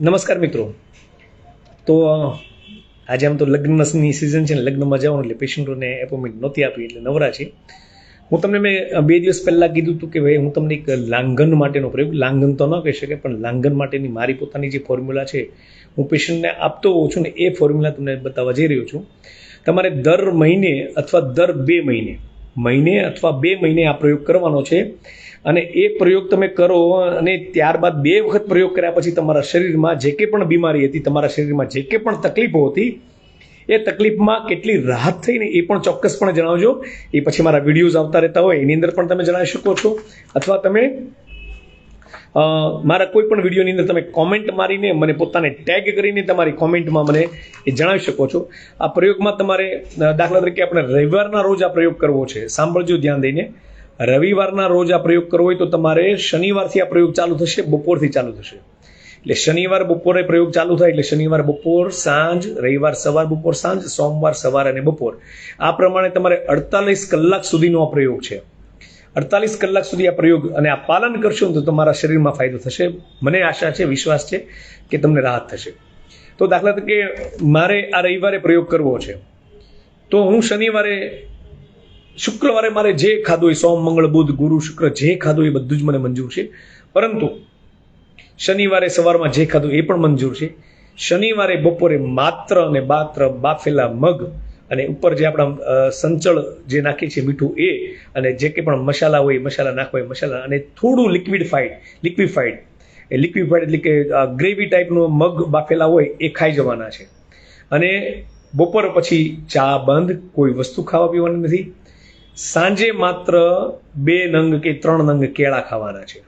નમસ્કાર મિત્રો. તો આજે આમ તો લગ્નની સિઝન છે ને, લગ્નમાં જવાનું એટલે પેશન્ટોને એપોઇન્ટમેન્ટ નહોતી આપી એટલે નવરા છે. હું તમને મેં બે દિવસ પહેલાં કીધું હતું કે ભાઈ, હું તમને એક લાંઘન માટેનો પ્રયોગ, લાંઘન તો ન કહી શકે પણ લાંઘન માટેની મારી પોતાની જે ફોર્મ્યુલા છે, હું પેશન્ટને આપતો હોઉં છું ને, એ ફોર્મ્યુલા તમને બતાવવા જઈ રહ્યો છું. તમારે દર મહિને અથવા દર બે મહિને મહિને અથવા બે મહિને આ પ્રયોગ કરવાનો છે. અને એ પ્રયોગ તમે કરો અને ત્યારબાદ બે વખત પ્રયોગ કર્યા પછી તમારા શરીરમાં જે કે પણ બીમારી હતી, તમારા શરીરમાં જે કંઈ પણ તકલીફો હતી, એ તકલીફમાં કેટલી રાહત થઈને એ પણ ચોક્કસપણે જણાવજો. એ પછી મારા વિડીયોઝ આવતા રહેતા હોય, એની અંદર પણ તમે જણાવી શકો છો. અથવા તમે મારા કોઈ પણ વિડીયોની અંદર તમે કોમેન્ટ મારીને મને પોતાને ટેગ કરીને તમારી કોમેન્ટમાં મને એ જણાવી શકો છો. આ પ્રયોગમાં તમારે દાખલા તરીકે આપણે રવિવારના રોજ આ પ્રયોગ કરવો છે. સાંભળજો ધ્યાન દઈને. રવિવારના રોજ આ પ્રયોગ કરવો હોય તો તમારે શનિવારથી આ પ્રયોગ ચાલુ થશે, બપોરથી ચાલુ થશે. એટલે શનિવાર બપોરે પ્રયોગ ચાલુ થાય એટલે શનિવાર બપોર, સાંજ, રવિવાર સવાર, બપોર, સાંજ, સોમવાર, સવાર અને બપોર. આ પ્રમાણે તમારે અડતાલીસ કલાક સુધીનો આ પ્રયોગ છે. અડતાલીસ કલાક સુધી આ પ્રયોગ અને આ પાલન કરશો તો તમારા શરીરમાં ફાયદો થશે. મને આશા છે, વિશ્વાસ છે કે તમને રાહત થશે. તો દાખલા તરીકે મારે આ રવિવારે પ્રયોગ કરવો છે. તો હું શનિવારે શુક્રવારે મારે જે ખાધું હોય, સોમ, મંગળ, બુધ, ગુરુ, શુક્ર, જે ખાધું એ બધું જ મને મંજૂર છે. પરંતુ શનિવારે સવારમાં જે ખાધું એ પણ મંજૂર છે. શનિવારે બપોરે માત્ર અને માત્ર બાફેલા મગ અને ઉપર જે આપણા સંચળ જે નાખીએ છીએ મીઠું એ અને જે કંઈ પણ મસાલા હોય, મસાલા નાખવા હોય, મસાલા અને થોડું લિક્વિડફાઈડ લિક્વિફાઈડ એ લિક્વિફાઈડ એટલે કે ગ્રેવી ટાઈપનો મગ બાફેલા હોય એ ખાઈ જવાના છે. અને બપોર પછી ચા બંધ, કોઈ વસ્તુ ખાવા પીવાની નથી. સાંજે માત્ર બે નંગ કે ત્રણ નંગ કેળા ખાવાના છે.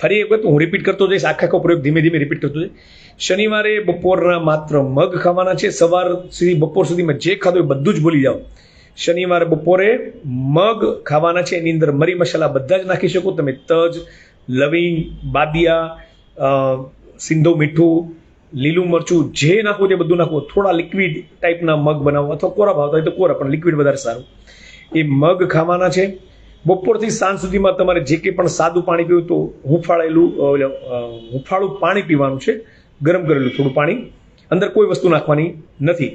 ફરી એક વખત હું રિપીટ કરતો જઈશ, આખા આખો પ્રયોગ ધીમે ધીમે રિપીટ કરતો જઈશ. શનિવારે બપોરના માત્ર મગ ખાવાના છે, સવાર સુધી, બપોર સુધીમાં જે ખાધું એ બધું જ ભૂલી જાઓ. શનિવારે બપોરે મગ ખાવાના છે, એની અંદર મરી મસાલા બધા જ નાખી શકો. તમે તજ, લવિંગ બાદિયા સિંધો મીઠું, લીલું મરચું જે નાખવું તે બધું નાખવું થોડા લિક્વિડ ટાઈપના મગ બનાવો અથવા કોરા ભાવતા હોય તો કોરા, પણ લિક્વિડ વધારે સારું. એ મગ ખાવાના છે. બપોરથી સાંજ સુધીમાં તમારે જે કંઈ પણ સાદું પાણી પીવું તો હુંફાળેલું હુંફાળું પાણી પીવાનું છે. ગરમ કરેલું થોડું પાણી. અંદર કોઈ વસ્તુ નાખવાની નથી.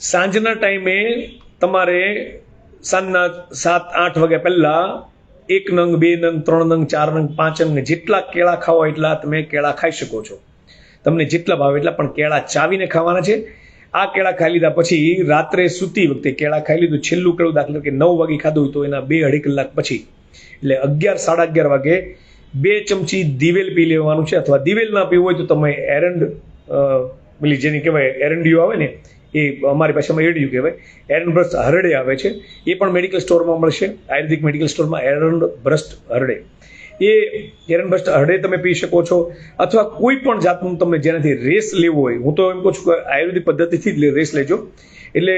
સાંજના ટાઈમે તમારે સાંજના સાત, આઠ વાગ્યા પહેલાં એક નંગ, બે નંગ, ત્રણ નંગ, ચાર નંગ, પાંચ નંગ, જેટલા કેળા ખાવા એટલા તમે કેળા ખાઈ શકો છો. તમને જેટલા ભાવે એટલા, પણ કેળા ચાવીને ખાવાના છે. આ કેળા ખાઈ લીધા પછી રાત્રે સૂતી વખતે કેળા ખાઈ લીધું. છેલ્લું કેળું દાખલા કે નવ વાગે ખાધું હોય તો એના બે અઢી કલાક પછી. એટલે અગિયાર, સાડા અગિયાર વાગે બે ચમચી દિવેલ પી લેવાનું છે અથવા દિવેલ ના પીવું હોય તો તમે એરંડ પેલી જેની કહેવાય એરંડિયું આવે ને, એ અમારી ભાષામાં એરડિયું કહેવાય. એરંડ બ્રસ્ટ હરડે આવે છે. એ પણ મેડિકલ સ્ટોરમાં મળશે. આયુર્વેદિક મેડિકલ સ્ટોરમાં એરંડ બ્રસ્ટ હરડે. એ એરન બસ્ટ હરડે તમે પી શકો છો. અથવા કોઈ પણ જાતનું તમને જેનાથી રેસ લેવો હોય, હું તો એમ કહું છું કે આયુર્વેદિક પદ્ધતિથી જ રેસ લેજો. એટલે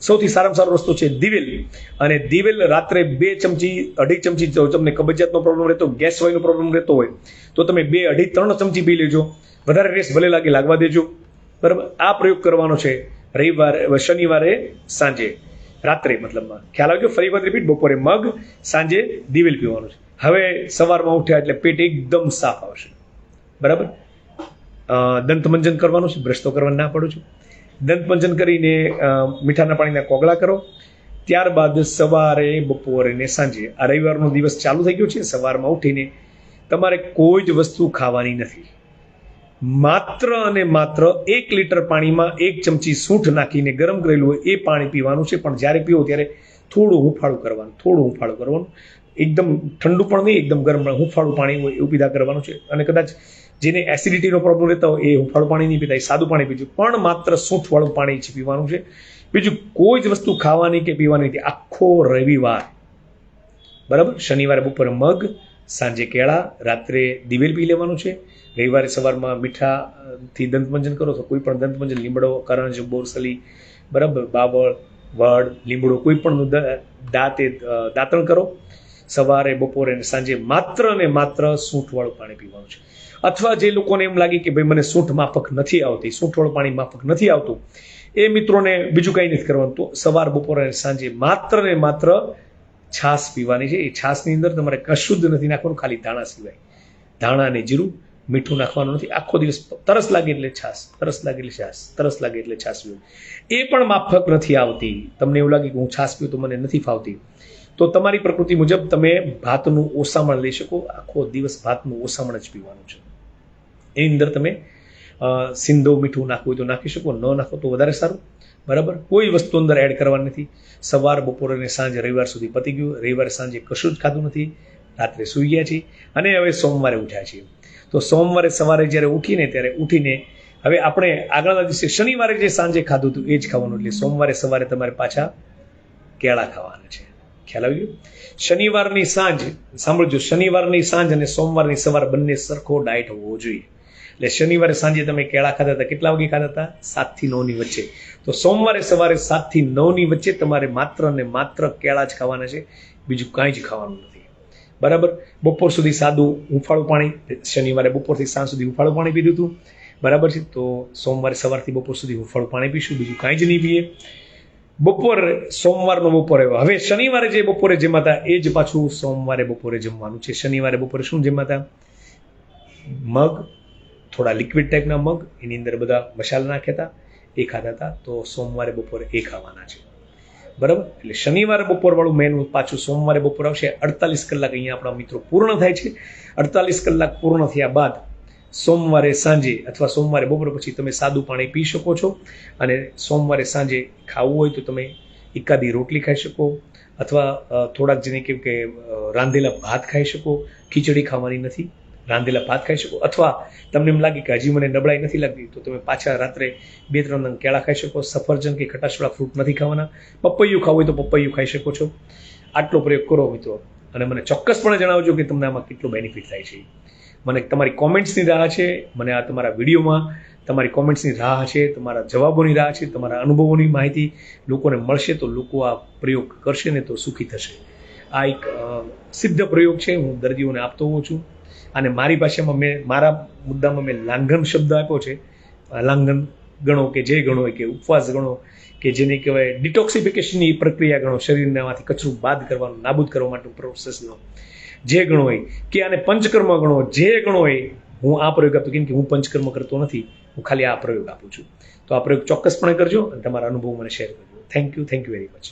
સૌથી સારામાં સારો રસ્તો છે દિવેલ. અને દિવેલ રાત્રે બે ચમચી, અઢી ચમચી જો તમને કબજિયાતનો પ્રોબ્લેમ રહેતો ગેસ વાયુનો પ્રોબ્લેમ રહેતો હોય, તો તમે બે, અઢી, ત્રણ ચમચી પી લેજો. વધારે રેસ ભલે લાગે, લાગવા દેજો. બરાબર? આ પ્રયોગ કરવાનો છે રવિવારે શનિવારે, સાંજે. રાત્રે, મતલબમાં. ખ્યાલ આવ્યો ફરી વાર રિપીટ બપોરે મગ, સાંજે દિવેલ પીવાનું છે. હવે સવારમાં ઉઠ્યા એટલે પેટ એકદમ સાફ આવશે. બરાબર? દંતમંજન કરવાનું છે, બ્રશ તો કરવાનું ના પડું છું. દંતમંજન કરીને મીઠાના પાણીના કોગળા કરો. ત્યારબાદ સવારે, બપોરે ને સાંજે, આ રવિવારનો દિવસ ચાલુ થઈ ગયો છે, સવારમાં ઉઠીને તમારે કોઈ જ વસ્તુ ખાવાની નથી. માત્ર અને માત્ર એક લીટર પાણીમાં એક ચમચી સૂંઠ નાખીને ગરમ કરેલું હોય એ પાણી પીવાનું છે, પણ જ્યારે પીવો ત્યારે થોડું હુંફાળું કરવાનું, થોડું હુંફાળું કરવાનું. એકદમ ઠંડુ પણ નહીં, એકદમ ગરમ પણ હુંફાળું પાણી હોય એવું પીધા કરવાનું છે. અને કદાચ જેને એસિડિટીનો પ્રોબ્લેમ રહેતા હોય, એ હુંફાળું પાણી નહીં પીતા, એ સાદું પાણી પીજું. પણ માત્ર સૂંઠવાળું પાણી જ પીવાનું છે. બીજું કોઈ જ વસ્તુ ખાવાની કે પીવાની નથી. આખો રવિવાર. બરાબર? શનિવારે, બપોરે મગ, સાંજે કેળા, રાત્રે દિવેલ પી લેવાનું છે. રવિવારે સવારમાં મીઠાથી દંતમંજન કરો તો કોઈ પણ દંતમંજન, લીમડો કરંજ બોરસલી, બરાબર? બાવળ, વડ, લીમડો, કોઈ પણ દાંતે દાંતણ કરો. સવારે, બપોરે અને સાંજે માત્ર ને માત્ર સૂંઠવાળું પાણી પીવાનું છે. અથવા જે લોકોને એમ લાગે કે ભાઈ મને સૂંઠ માફક નથી આવતી સૂંઠવાળું પાણી માફક નથી આવતું, એ મિત્રોને બીજું કંઈ નથી કરવાનું. તો સવાર, બપોરે અને સાંજે માત્ર ને માત્ર છાશ પીવાની છે. એ છાશની અંદર તમારે કશું જ નથી નાખવાનું, ખાલી ધાણા સિવાય. ધાણા અને જીરું, મીઠું નાખવાનું નથી. આખો દિવસ તરસ લાગે એટલે છાશ, તરસ લાગે એટલે છાશ, તરસ લાગે એટલે છાશ પીવું એ પણ માફક નથી આવતી. તમને એવું લાગે કે હું છાશ પીવું તો મને નથી ફાવતી. તો તમારી પ્રકૃતિ મુજબ તમે ભાતનું ઓસામણ લઈ શકો. આખો દિવસ ભાતનું ઓસામણ જ પીવાનું છે. એની અંદર તમે સિંધો મીઠું નાખવું હોય તો નાખી શકો, ન નાખો તો વધારે સારું. બરાબર? કોઈ વસ્તુ અંદર એડ કરવાની નથી. સવાર, બપોર અને સાંજે રવિવાર સુધી પતી ગયું. રવિવારે, સાંજે કશું જ ખાધું નથી. રાત્રે સૂઈ ગયા છીએ અને હવે સોમવારે ઉઠ્યા છીએ. તો સોમવારે સવારે જ્યારે ઉઠીને, ત્યારે ઉઠીને હવે આપણે આગળના દિવસે શનિવારે જે સાંજે ખાધું હતું એ જ ખાવાનું. એટલે સોમવારે સવારે તમારે પાછા કેળા ખાવાના છે. ખ્યાલ શનિવારની સાંજ, સાંભળજો, શનિવારની સાંજ અને સોમવારની સવાર બંને સરખો ડાયટ હોવો જોઈએ. એટલે શનિવારે સાંજે તમે કેળા ખાતા હતા, કેટલા વાગે ખાતા હતા? સાતથી નવની વચ્ચે. તો સોમવારે સવારે સાતથી નવની વચ્ચે તમારે માત્ર ને માત્ર કેળા જ ખાવાના છે, બીજું કાંઈ જ ખાવાનું નથી. બરાબર? બપોર સુધી સાદું હુંફાળું પાણી, શનિવારે બપોરથી સાંજ સુધી હુંફાળું પાણી પીધું હતું. બરાબર છે? તો સોમવારે સવારથી બપોર સુધી હુંફાળું પાણી પીશું, બીજું કાંઈ જ નહીં પીએ. બપોર, સોમવારનો બપોરે હવે શનિવારે જે બપોરે જમાતા, એ જ પાછું સોમવારે બપોરે જમવાનું છે. શનિવારે બપોરે શું જમાતા? મગ, થોડા લિક્વિડ ટાઈપના મગ, એની અંદર બધા મસાલા નાખ્યા હતા, એ ખાતા હતા. તો સોમવારે બપોરે એ ખાવાના છે. બરાબર? એટલે શનિવારે બપોરવાળું મેનુ પાછું સોમવારે બપોર આવશે. અડતાલીસ કલાક અહીંયા આપણા મિત્રો પૂર્ણ થાય છે. અડતાલીસ કલાક પૂર્ણ થયા બાદ સોમવારે સાંજે અથવા સોમવારે બપોર પછી તમે સાદું પાણી પી શકો છો અને સોમવારે સાંજે ખાવું હોય તો તમે એકાદી રોટલી ખાઈ શકો અથવા થોડાક જેને કેમ કે રાંધેલા ભાત ખાઈ શકો, ખીચડી ખાવાની નથી, રાંધેલા ભાત ખાઈ શકો અથવા તમને એમ લાગે કે હજી મને નબળાઈ નથી લાગતી તો તમે પાછા રાત્રે બે ત્રણ નંગ કેળા ખાઈ શકો, સફરજન કે ખટાશવાળા ફ્રૂટ નથી ખાવાના, પપૈયું ખાવું હોય તો પપૈયું ખાઈ શકો છો. આટલો પ્રયોગ કરો મિત્રો અને મને ચોક્કસપણે જણાવજો કે તમને આમાં કેટલો બેનિફિટ થાય છે. મને તમારી કોમેન્ટ્સની રાહ છે, મને આ તમારા વિડીયોમાં તમારી કોમેન્ટ્સની રાહ છે, તમારા જવાબોની રાહ છે, તમારા અનુભવોની માહિતી લોકોને મળશે તો લોકો આ પ્રયોગ કરશે ને તો સુખી થશે. આ એક સિદ્ધ પ્રયોગ છે, હું દર્દીઓને આપતો હોઉં છું. અને મારી ભાષામાં મેં, મારા મુદ્દામાં મેં લાંઘન શબ્દ આપ્યો છે. લાંઘન ગણો કે જે ગણો કે ઉપવાસ ગણો કે જેને કહેવાય ડિટોક્સિફિકેશનની પ્રક્રિયા ગણો. શરીરનામાંથી કચરું બાદ કરવાનું, નાબૂદ કરવા માટે પ્રોસેસનો જે ગણો હોય, કે આને પંચકર્મ ગણો, જે ગણો હોય, હું આ પ્રયોગ આપતો, કેમ કે હું પંચકર્મ કરતો નથી, હું ખાલી આ પ્રયોગ આપું છું. તો આ પ્રયોગ ચોક્કસપણે કરજો અને તમારા અનુભવ મને શેર કરજો. Thank you thank you very much